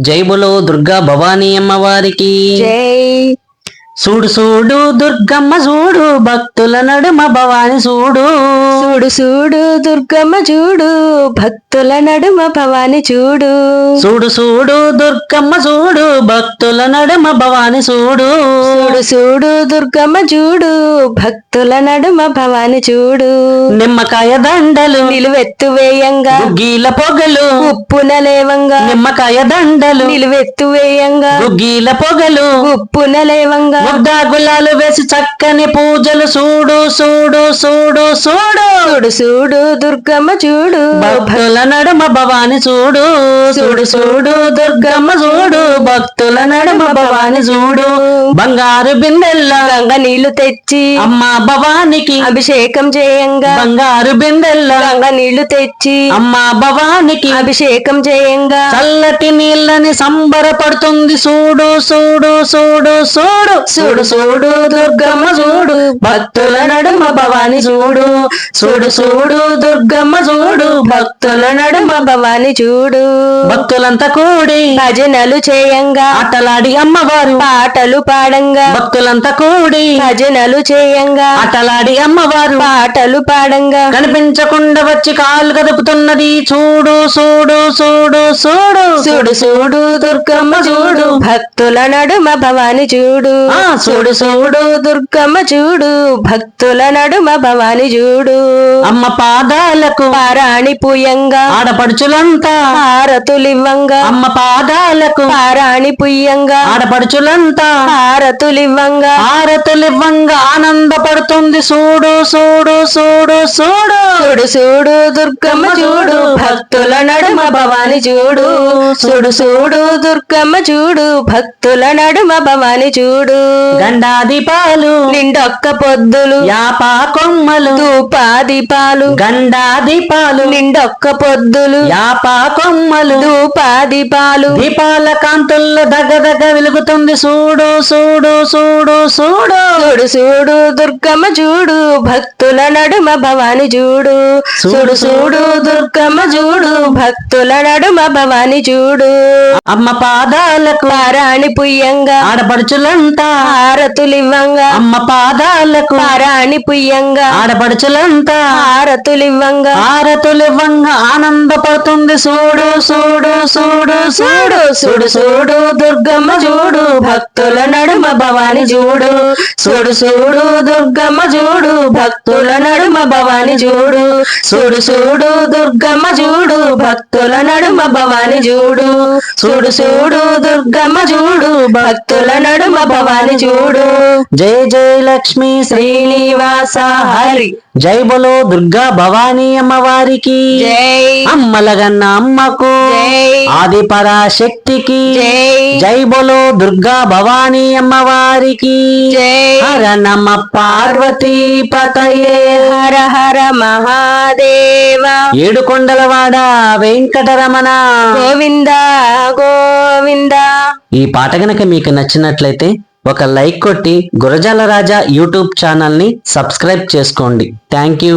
జై బులో దుర్గా భవానీ అమ్మవారికి. జై చూడు చూడు దుర్గమ్మ చూడు భక్తుల నడుమ భవాని చూడు. చూడు చూడు దుర్గమ్మ చూడు భక్తుల నడుమ భవాని చూడు. చూడు చూడు దుర్గమ్మ చూడు భక్తుల నడుమ భవాని చూడు. చూడు చూడు దుర్గమ్మ చూడు భక్తుల నడుమ భవాని చూడు. నిమ్మకాయ దండలు నిలువెత్తు వేయంగా. గుగ్గీల పొగలు ఉప్పున లేవంగా. నిమ్మకాయ దండలు నిలువెత్తు వేయంగా. గుగ్గీల పొగలు ఉప్పున లేవంగా. ముద్దా గులాలు వేసి చక్కని పూజలు. చూడు చూడు చూడు చూడు చూడు చూడు దుర్గమ్మ చూడు. భక్తుల నడుమ భవాని చూడు చూడు చూడు దుర్గమ్మ చూడు భక్తుల నడుమ భవాని చూడు బంగారు బిందెల్లా గంగ నీళ్ళు తెచ్చి అమ్మ భవానికి అభిషేకం చేయంగా. బంగారు బిందెల్లా గంగ నీళ్ళు తెచ్చి అమ్మ భవానికి అభిషేకం చేయంగా. చల్లటి నీళ్ళని సంబరపడుతుంది. చూడు చూడు చూడు చూడు చూడు చూడు దుర్గమ్మ చూడు భక్తుల నడుమ భవాని చూడు. చూడు చూడు దుర్గమ్మ చూడు భక్తుల నడుమ భవాని చూడు. భక్తులంతా కూడి భజనలు చేయంగా. ఆటలాడి అమ్మవారు. పాటలు పాడంగా. భక్తులంతా కూడి భజనలు చేయంగా. ఆటలాడి అమ్మవారు. పాటలు పాడంగా. కనిపించకుండా వచ్చి కాలు కదుపుతున్నది. చూడు చూడు చూడు చూడు. చూడు చూడు దుర్గమ్మ చూడు. భక్తుల నడుమ భవాని చూడు. చూడు చూడు దుర్గమ్మ చూడు భక్తుల నడుమ భవాని చూడు. అమ్మ పాదాలకు పారాణి పుయ్యంగా ఆడపడుచులంతా హారతులివ్వంగా అమ్మ పాదాలకు పారాణి పుయ్యంగా ఆడపడుచులంతా హారతులివ్వంగా ఆరతులివ్వంగా ఆనందపడుతుంది. చూడు చూడు చూడు చూడు చూడు చూడు దుర్గమ్మ చూడు. భక్తుల నడుమ భవాని చూడు చూడు చూడు దుర్గమ్మ చూడు భక్తుల నడుమ భవాని చూడు. గండా దీపాలు నిండొక్క పొద్దులు యాపా కొమ్మలు ధూపా దీపాలు గండా దీపాలు నిండొక్క పొద్దులు యాపా కొమ్మలు ధూపా దీపాలు దీపాల కాంతుల్లో దగదగ వెలుగుతుంది. చూడు చూడు చూడు చూడు. చూడు చూడు దుర్గమ్మ చూడు భక్తుల నడుమ భవాని చూడు. చూడు చూడు దుర్గమ్మ చూడు. భక్తుల నడుమ భవాని చూడు. అమ్మ పాదాలకు పారాణి పుయ్యంగా ఆడపడుచులంతా హారతులివ్వంగా. అమ్మ పాదాలకు పారాణి పుయ్యంగా ఆడపడుచులంతా హారతులివ్వంగా. ఆరతులివ్వంగా ఆనందపడుతుంది. చూడు చూడు చూడు చూడు చూడు చూడు దుర్గమ్మ చూడు భక్తుల నడుమ భవాని చూడు. చూడు చూడు దుర్గమ్మ చూడు భక్తుల నడుమ భవాని చూడు. చూడు చూడు దుర్గమ్మ చూడు. చూడు భక్తుల నడుమ భవాని చూడు. చూడు చూడు దుర్గమ్మ చూడు. భక్తుల నడుమ భవాని చూడు. జై జయ లక్ష్మీ శ్రీనివాస హరి. జై బలో దుర్గా భవానీ అమ్మవారికి. అమ్మలగన్న అమ్మకు. ఆది పరాశక్తికి జై. బలో దుర్గా భవానీ అమ్మవారికి. హర నమ పార్వతీ పతయే. హర హర మహాదేవ. ఏడు కొండలవాడ వెంకటరమణ. గోవింద గోవింద. ఈ పాట గనక మీకు నచ్చినట్లయితే ఒక లైక్ కొట్టి గురజాల రాజా యూట్యూబ్ ఛానల్ని సబ్స్క్రైబ్ చేసుకోండి. Thank you.